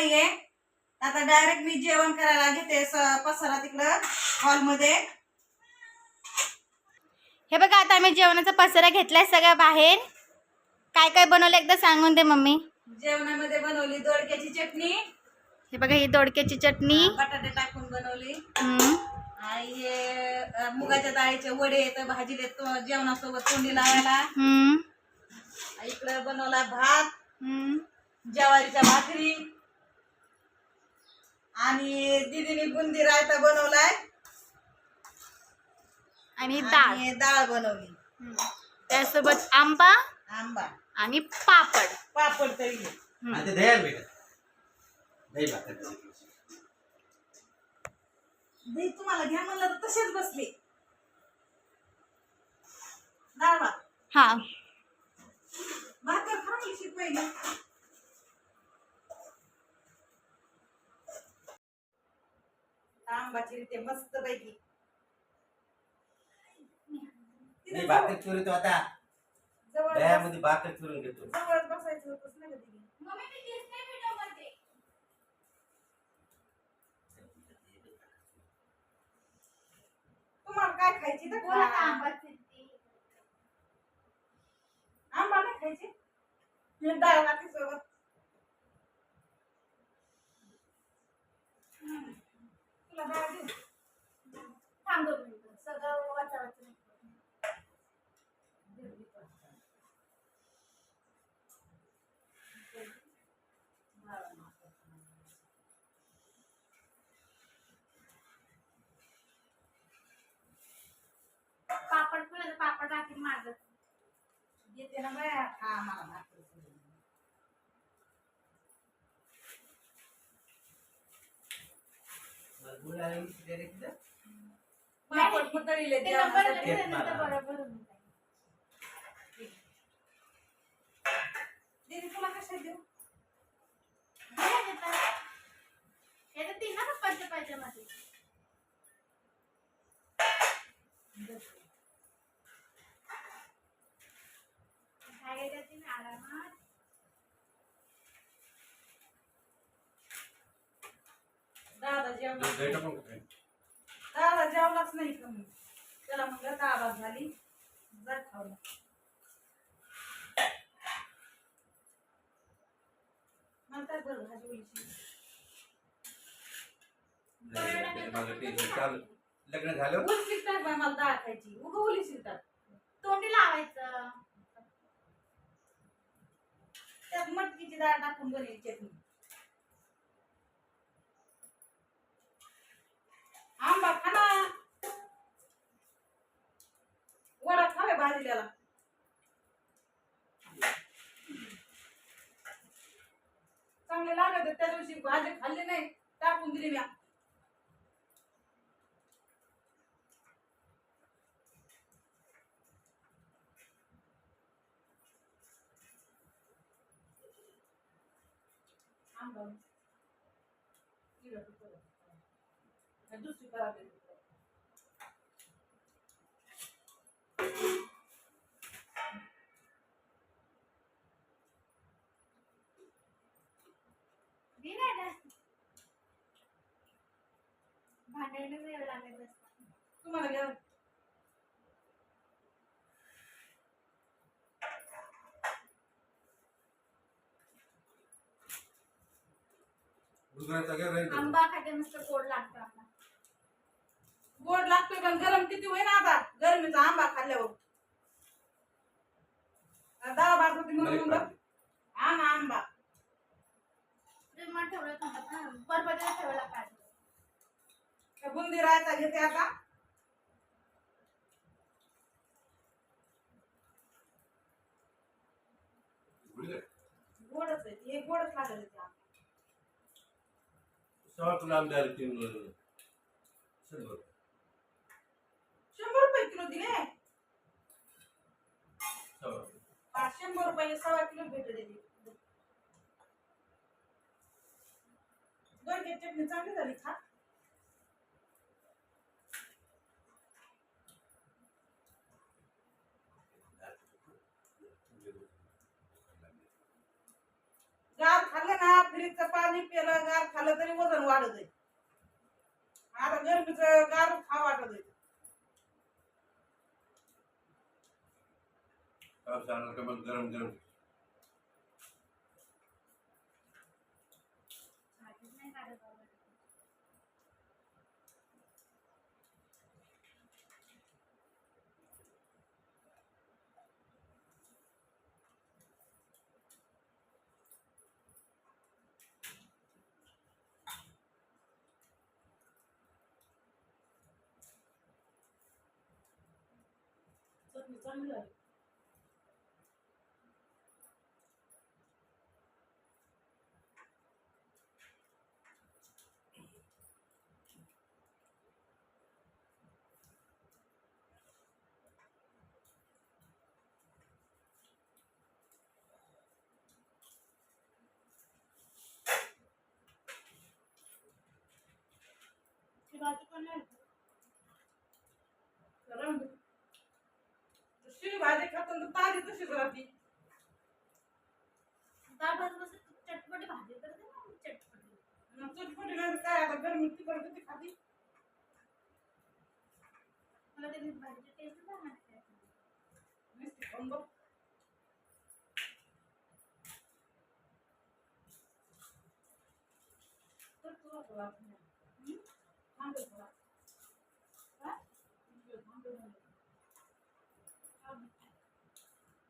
नाहीये. आता डायरेक्ट मी जेवण करायला घेते पसारा तिकडं हॉलमध्ये हे बघा आता आम्ही जेवणाचा पसारा घेतलाय सगळं बाहेर. काय काय बनवलं एकदा सांगून दे मम्मी. जेवणामध्ये बनवली दोडक्याची चटणी. हे बघा ही दोडक्याची चटणी. बटाटे टाकून बनवली. हम्म. आणि हे मुगाच्या डाळीचे वडे तर भाजीले जेवणासोबत तोंडी लावायला. इकडं बनवला भात. हम्म. ज्वारीच्या भाकरी. आणि दीदीने बुंदी रायता बनवलाय. आणि डाळ आणि डाळ बनवली. हम्म. त्यासोबत आंबा आंबा. आणि पापड. पापड तळली हम्म. आता दह्याला भेटत. दही भाकर दही तुम्हाला घ्या म्हणलं तर तसेच बसले. डाळ भात. हा. भाकर खा म्हणली पहिले. आंबा चिरते मस्त पैकी. मी भाकर चुरतो आता. जवळ दह्यामध्ये भाकर चुरून घेतो. जवळच बसायचं होतंच ना कधी तुम्हाला काय खायची तर खा. आंबा नाही खायची? हे डाळ भाती सोबत हम्म. तुला डाळ देऊ थांब दोन मिनिटं सगळं वाचा वाचा पापड पण पापड राखील माझं येते ना बाया हा मला भाकर सोडून. गुळ आणि मिरची direct द्या. पापड कुटळीले जेवणासाठी. केक मला. बरोबर दीदी तुला कशा देऊ तीन ना पप्पाच्या पाहिजे काय करते आरामात दादा? दादा जेवलाच नाही कमी त्याला म्हणलं दादा झाली. जा खावला मला काय बरं भाजी ओलीची. लग्न झालं? ओली शिकतात बाय मला डाळ खायची. उगं ओली शिकतात तोंडी लावायचं. त्यात मटकीची डाळ टाकून बनवली चटणी आंबा खाना. वडा खावे भाजलेला चांगले लागत त्या दिवशी भाजी खाल्ली नाही टाकून दिली म्या. मी आंबा दुसरी खराब आहे. भांडायला वेळ लागत असतो तुम्हाला घ्या गुजरातचा काय राहील तो? आंबा खाते मस्त गोड लागतं आपला. गोड लागतोय पण गरम किती होईल आता? गरमीचा आंबा खाल्ल्यावर. डाळ भात होती म्हणून नाही म्हणलं. हा आंबा. फ्रीजमध्ये ठेवलं ठेवायला पाहिजे. बुंदी रायता घेते आता. गोडच आहे हे गोडच लागेल ते आंबा. सहा किलो आंबे आले तीन किलो. शंभर. शंभर रुपये किलो दिले सहा. हा, शंभर रुपये सव्वा किलो भेट दिली दोन चटणी चांगली झाली खा गार खाल्लं ना फ्रीजचं पाणी पिलं गार खाल्लं तरी वजन वाढत आहे आता गरमीचं गार खा वाटत आहे गरम गरम चटणी चांगली झाली ती भाजी पण नाही गरम शिळी भाजी खातो तर ताजी तशीच राहते डाळ भात बस चटपटी भाजी करते ना मी चटपटी मग चटपटी नाही तर काय आता गरमी तिखट किती खाती मला ते भाजीची टेस्ट नाही माहिती आहे. नुसती खाऊन बघ तर तुला तुला हं? थांब रे थोडा. हा? थांब रे थोडा. थांब.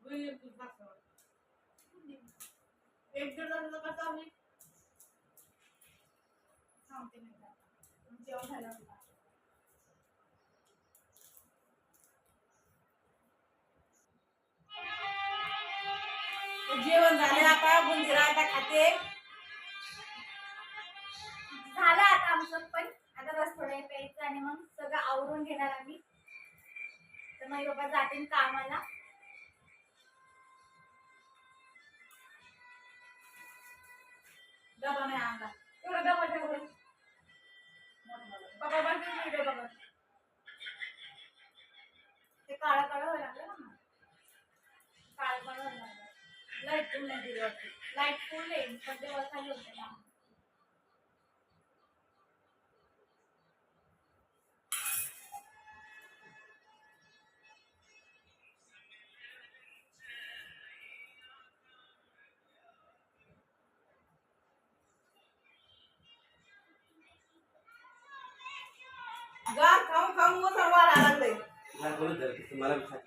होईल एक दिवस बसावं. एक दीड थांबते जेवण झालं जेवण झाले आता गुंजरा आता खाते. झालं आता आमचं पण. आता बस थोडं प्यायचं आणि मग सगळं आवरून घेणार आम्ही. तर मग बाबा जातील कामाला. डबा नाही आणला. एवढं डबा ठेवलं. बाबा पण ते व्हिडिओ ते काळं काळं व्हायला लागलं ना. मग. काळं काळं व्हायला लागलं. लाइट फुल नाही दिली वाटते. लाइट फुल आहे पण ते खाली होते ना. बोलत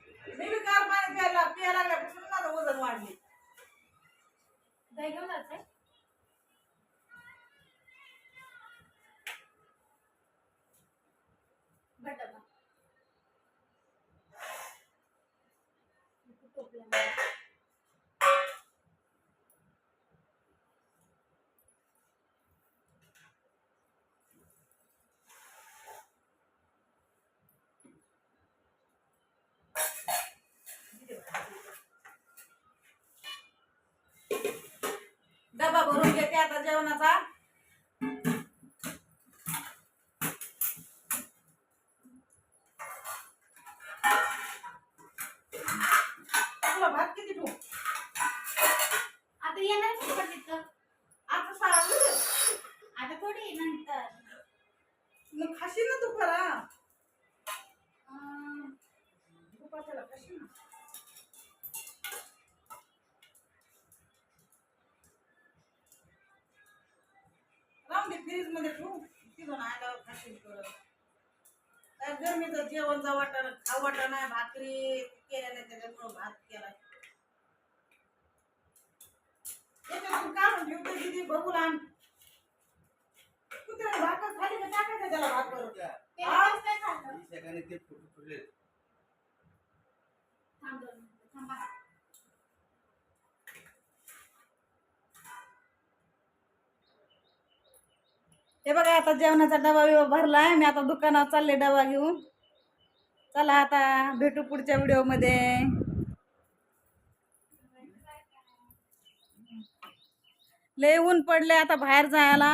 जेवणाचा? फ्रीजमध्ये ठेवू तिथून आल्यावर खाशील परत. काय गरमीचं जेवणचा वाटा खाऊ वाटा नाही भाकरी केल्या नाही त्याच्यामुळं भात याच्यातून काढून ठेवते किती बघू लहान कुत्र्याने भाकर खाली का टाकायचं त्याला भाकर? ते फुटले. हे बघा आता जेवणाचा डबा बिबा आहे मी आता दुकानात चालले डबा घेऊन. चला आता भेटू पुढच्या व्हिडिओमध्ये लय ऊन पडले आता बाहेर जायला.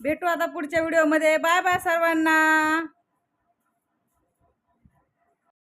भेटू आता पुढच्या व्हिडिओमध्ये बाय बाय सर्वांना.